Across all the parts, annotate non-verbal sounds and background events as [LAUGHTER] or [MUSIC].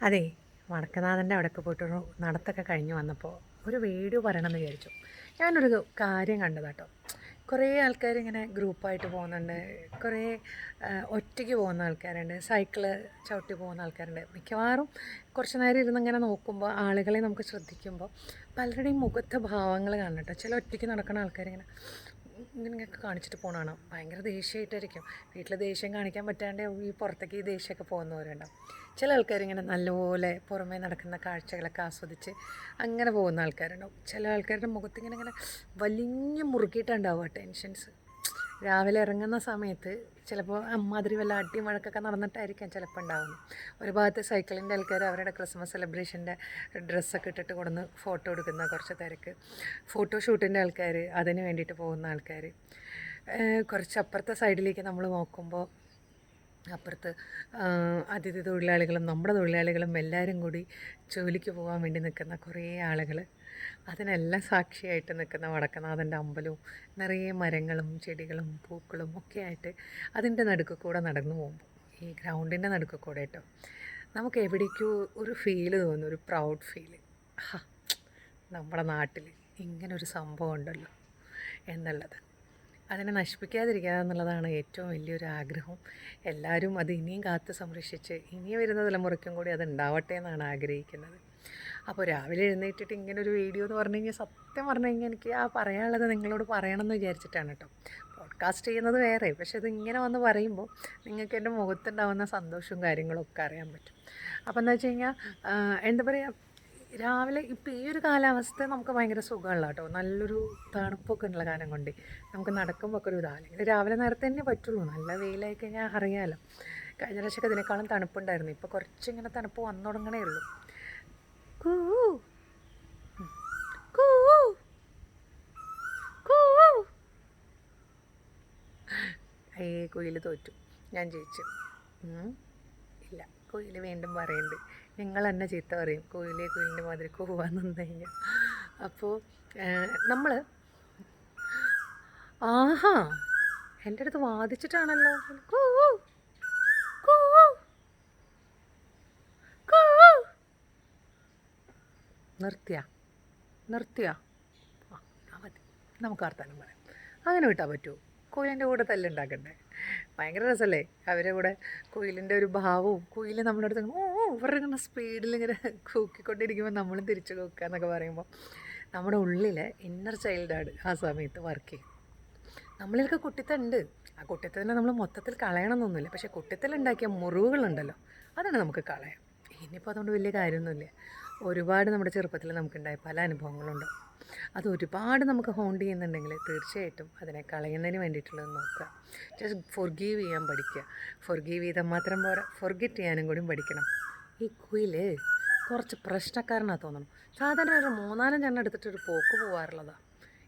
അതെ വടക്കനാഥന്റെ അവിടെയൊക്കെ പോയിട്ടൊരു നടത്തൊക്കെ കഴിഞ്ഞ് വന്നപ്പോൾ ഒരു വീഡിയോ പറയണമെന്ന് വിചാരിച്ചു. ഞാനൊരു കാര്യം കണ്ടതാട്ടോ. കുറേ ആൾക്കാർ ഇങ്ങനെ ഗ്രൂപ്പായിട്ട് പോകുന്നുണ്ട്. കുറേ ഒറ്റയ്ക്ക് പോകുന്ന ആൾക്കാരുണ്ട്. സൈക്കിൾ ചവിട്ടി പോകുന്ന ആൾക്കാരുണ്ട്. മിക്കവാറും കുറച്ച് നേരം ഇരുന്ന് ഇങ്ങനെ നോക്കുമ്പോൾ ആളുകളെ നമുക്ക് ശ്രദ്ധിക്കുമ്പോൾ പലരുടെയും മുഖത്തെ ഭാവങ്ങൾ കാണട്ടോ ചില ഒറ്റയ്ക്ക് നടക്കുന്ന ആൾക്കാരിങ്ങനെ ഇങ്ങനെയൊക്കെ കാണിച്ചിട്ട് പോകണം ഭയങ്കര ദേഷ്യമായിട്ടായിരിക്കും. വീട്ടിൽ ദേഷ്യം കാണിക്കാൻ പറ്റാണ്ട് ഈ പുറത്തേക്ക് ഈ ദേഷ്യമൊക്കെ പോകുന്നവരുണ്ടാവും ചില ആൾക്കാരിങ്ങനെ നല്ലപോലെ പുറമേ നടക്കുന്ന കാഴ്ചകളൊക്കെ ആസ്വദിച്ച് അങ്ങനെ പോകുന്ന ആൾക്കാരുണ്ടാവും. ചില ആൾക്കാരുടെ മുഖത്ത് ഇങ്ങനെ ഇങ്ങനെ വലിഞ്ഞ് മുറുക്കിയിട്ടുണ്ടാവുക ടെൻഷൻസ് രാവിലെ ഇറങ്ങുന്ന സമയത്ത് ചിലപ്പോൾ അമ്മാതിരി വല്ല അടിയും വഴക്കൊക്കെ നടന്നിട്ടായിരിക്കാം ചിലപ്പോൾ ഉണ്ടാവുന്നത് ഒരു ഭാഗത്ത് സൈക്കിളിന്റെ ആൾക്കാർ അവരുടെ ക്രിസ്മസ് സെലിബ്രേഷന്റെ ഡ്രസ്സൊക്കെ ഇട്ടിട്ട് കൊടുന്ന് ഫോട്ടോ എടുക്കുന്ന കുറച്ച് തിരക്ക്. ഫോട്ടോഷൂട്ടിന്റെ ആൾക്കാർ അതിന് വേണ്ടിയിട്ട് പോകുന്ന ആൾക്കാർ കുറച്ച് അപ്പുറത്തെ സൈഡിലേക്ക് നമ്മൾ നോക്കുമ്പോൾ അപ്പുറത്ത് അതിഥി തൊഴിലാളികളും നമ്മുടെ തൊഴിലാളികളും എല്ലാവരും കൂടി ജോലിക്ക് പോകാൻ വേണ്ടി നിൽക്കുന്ന കുറേ ആളുകൾ അതിനെല്ലാം സാക്ഷിയായിട്ട് നിൽക്കുന്ന വടക്കനാഥന്റെ അമ്പലവും നിറയെ മരങ്ങളും ചെടികളും പൂക്കളും ഒക്കെ ആയിട്ട് അതിന്റെ നടുക്ക് കൂടെ നടന്നു പോകുമ്പോൾ ഈ ഗ്രൗണ്ടിന്റെ നടുക്ക് കൂടെ കേട്ടോ നമുക്ക് എവിടേക്കോ ഒരു ഫീൽ തോന്നും ഒരു പ്രൗഡ് ഫീൽ. നമ്മുടെ നാട്ടിൽ ഇങ്ങനൊരു സംഭവം ഉണ്ടല്ലോ എന്നുള്ളത്. അതിനെ നശിപ്പിക്കാതിരിക്കുക എന്നുള്ളതാണ് ഏറ്റവും വലിയൊരു ആഗ്രഹം. എല്ലാവരും അത് ഇനിയും കാത്ത് സംരക്ഷിച്ച് ഇനി വരുന്ന തലമുറയ്ക്കും കൂടി അത് ഉണ്ടാവട്ടെ എന്നാണ് ആഗ്രഹിക്കുന്നത്. അപ്പോൾ രാവിലെ എഴുന്നേറ്റിട്ട് ഇങ്ങനെ ഒരു വീഡിയോ എന്ന് പറഞ്ഞു കഴിഞ്ഞാൽ സത്യം പറഞ്ഞു കഴിഞ്ഞാൽ എനിക്ക് ആ പറയാനുള്ളത് നിങ്ങളോട് പറയണമെന്ന് വിചാരിച്ചിട്ടാണ് കേട്ടോ. പോഡ്കാസ്റ്റ് ചെയ്യുന്നത് വേറെ പക്ഷെ ഇത് ഇങ്ങനെ വന്ന് പറയുമ്പോൾ നിങ്ങൾക്ക് എന്റെ മുഖത്തുണ്ടാവുന്ന സന്തോഷവും കാര്യങ്ങളും ഒക്കെ അറിയാൻ പറ്റും. അപ്പോൾ എന്താ വെച്ച് കഴിഞ്ഞാൽ എന്താ പറയുക രാവിലെ ഇപ്പോൾ ഈ ഒരു കാലാവസ്ഥ നമുക്ക് ഭയങ്കര സുഖമുള്ള കേട്ടോ. നല്ലൊരു തണുപ്പൊക്കെ ഉള്ള കാലം കൊണ്ട് നമുക്ക് നടക്കുമ്പോൾ ഒക്കെ ഒരു അല്ലെങ്കിൽ രാവിലെ നേരത്തെ തന്നെ പറ്റുള്ളൂ. നല്ല വെയിലായി കഴിഞ്ഞാൽ അറിയാമല്ലോ കഴിഞ്ഞ പ്രാവശ്യമൊക്കെ ഇതിനേക്കാളും തണുപ്പുണ്ടായിരുന്നു. ഇപ്പോൾ കുറച്ചിങ്ങനെ തണുപ്പ് വന്നു തുടങ്ങണേ ഉള്ളൂ. അയ്യേ കുയിൽ തോറ്റു. ഞാൻ ജയിച്ചു. ഇല്ല കുയിൽ വീണ്ടും പറയുന്നുണ്ട്. നിങ്ങൾ തന്നെ ചീത്ത പറയും. കുയിലെ കുയിലിന്റെ മാതിരി കൂവാൻ നിന്ന് അപ്പോൾ നമ്മൾ ആഹാ എന്റെ അടുത്ത് വാദിച്ചിട്ടാണല്ലോ. നിർത്തിയ നിർത്തിയ. മതി. നമുക്ക് വർത്താനം പറയാം. അങ്ങനെ വിട്ടാൽ പറ്റുമോ കുയിലിന്റെ കൂടെ തല്ലുണ്ടാക്കണ്ടേ? ഭയങ്കര രസമല്ലേ അവരുടെ കൂടെ കുയിലിന്റെ ഒരു ഭാവവും കുയിൽ നമ്മുടെ ഓ ഇവരുടെ സ്പീഡിൽ ഇങ്ങനെ കൂക്കിക്കൊണ്ടിരിക്കുമ്പോൾ നമ്മളും തിരിച്ചു കൂക്കുക എന്നൊക്കെ പറയുമ്പോൾ നമ്മുടെ ഉള്ളിലെ ഇന്നർ ചൈൽഡാണ് ആ സമയത്ത് വർക്ക് ചെയ്യും. നമ്മളിലൊക്കെ കുട്ടിത്തമുണ്ട് ആ കുട്ടിത്തന്നെ നമ്മൾ മൊത്തത്തിൽ കളയണമെന്നൊന്നുമില്ല പക്ഷേ കുട്ടിത്തലുണ്ടാക്കിയ മുറിവുകളുണ്ടല്ലോ അതാണ് നമുക്ക് കളയാം. ഇനിയിപ്പോൾ അതുകൊണ്ട് വലിയ കാര്യമൊന്നുമില്ല. ഒരുപാട് നമ്മുടെ ചെറുപ്പത്തിൽ നമുക്കുണ്ടായ പല അനുഭവങ്ങളുണ്ടാവും അത് ഒരുപാട് നമുക്ക് ഹോണ്ട് ചെയ്യുന്നുണ്ടെങ്കിൽ തീർച്ചയായിട്ടും അതിനെ കളയുന്നതിന് വേണ്ടിയിട്ടുള്ളത് നോക്കുക. ജസ്റ്റ് ഫൊർഗീവ് ചെയ്യാൻ പഠിക്കുക. ഫൊർഗീവ് ചെയ്താൽ മാത്രം പോരാ. ഫൊർഗെറ്റ് ചെയ്യാനും കൂടി പഠിക്കണം. ഈ കുയിൽ കുറച്ച് പ്രശ്നക്കാരനാണ് തോന്നണം. സാധാരണ ഒരു മൂന്നാലഞ്ചെണ്ണം എടുത്തിട്ട് ഒരു പോക്ക് പോകാറുള്ളതാണ്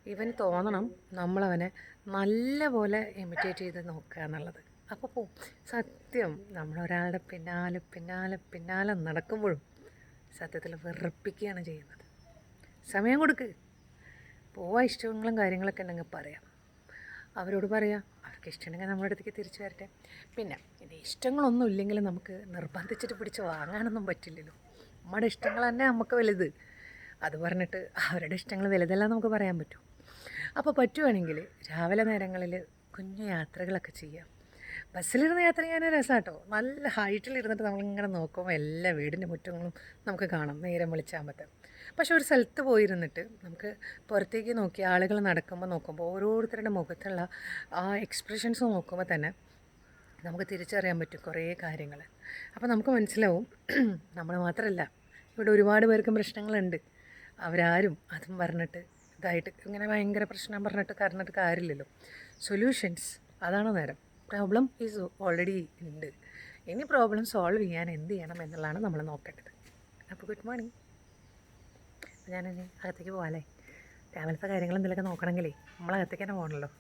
ഇവന് തോന്നണം നമ്മളവനെ നല്ല പോലെ ഇമിറ്റേറ്റ് ചെയ്ത് നോക്കുക എന്നുള്ളത്. അപ്പോൾ പോവും സത്യം നമ്മളൊരാളുടെ പിന്നാലെ പിന്നാലെ പിന്നാലെ നടക്കുമ്പോഴും സത്യത്തിൽ വെറുപ്പിക്കുകയാണ് ചെയ്യുന്നത്. സമയം കൊടുക്ക്. പോവാ ഇഷ്ടങ്ങളും കാര്യങ്ങളൊക്കെ ഉണ്ടെങ്കിൽ പറയാം. അവരോട് പറയാം അവർക്ക് ഇഷ്ടമുണ്ടെങ്കിൽ നമ്മുടെ അടുത്തേക്ക് തിരിച്ചു വരട്ടെ. പിന്നെ ഇനി ഇഷ്ടങ്ങളൊന്നും ഇല്ലെങ്കിൽ നമുക്ക് നിർബന്ധിച്ചിട്ട് പിടിച്ച് വാങ്ങാനൊന്നും പറ്റില്ലല്ലോ. നമ്മുടെ ഇഷ്ടങ്ങൾ തന്നെ നമുക്ക് വലുത്. അത് പറഞ്ഞിട്ട് അവരുടെ ഇഷ്ടങ്ങൾ വലുതല്ല നമുക്ക് പറയാൻ പറ്റും. അപ്പോൾ പറ്റുവാണെങ്കിൽ രാവിലെ നേരങ്ങളിൽ കുഞ്ഞു യാത്രകളൊക്കെ ചെയ്യാം. ബസ്സിലിരുന്ന് യാത്ര ചെയ്യാൻ രസമാട്ടോ നല്ല ഹൈറ്റിലിരുന്നിട്ട് നമ്മളിങ്ങനെ നോക്കുമ്പോൾ എല്ലാ വീടിന്റെ മുറ്റങ്ങളും നമുക്ക് കാണാം. നേരം വെളിച്ചാകുമ്പോഴത്തെ പക്ഷെ ഒരു സ്ഥലത്ത് പോയിരുന്നിട്ട് നമുക്ക് പുറത്തേക്ക് നോക്കി ആളുകൾ നടക്കുമ്പോൾ നോക്കുമ്പോൾ ഓരോരുത്തരുടെ മുഖത്തുള്ള ആ എക്സ്പ്രഷൻസ് നോക്കുമ്പോൾ തന്നെ നമുക്ക് തിരിച്ചറിയാൻ പറ്റും കുറേ കാര്യങ്ങൾ അപ്പോൾ നമുക്ക് മനസ്സിലാവും [CLEARS THROAT] നമ്മൾ മാത്രമല്ല ഇവിടെ ഒരുപാട് പേർക്കും പ്രശ്നങ്ങളുണ്ട്. അവരാരും അതും പറഞ്ഞിട്ട് ഇതായിട്ട് ഇങ്ങനെ ഭയങ്കര പ്രശ്നം പറഞ്ഞിട്ട് കാരണമായിട്ട് കാര്യമില്ലല്ലോ. സൊല്യൂഷൻസ് അതാണ് നേരം. പ്രോബ്ലം ഈസ് ഓൾറെഡി ഉണ്ട്. ഇനി പ്രോബ്ലം സോൾവ് ചെയ്യാൻ എന്ത് ചെയ്യണം എന്നുള്ളതാണ് നമ്മൾ നോക്കേണ്ടത്. അപ്പോൾ ഗുഡ് മോർണിംഗ് ഞാനിനി അകത്തേക്ക് പോകാമല്ലേ രാവിലത്തെ കാര്യങ്ങൾ എന്തെങ്കിലുമൊക്കെ നോക്കണമെങ്കിലേ നമ്മളകത്തേക്ക് തന്നെ പോകണമല്ലോ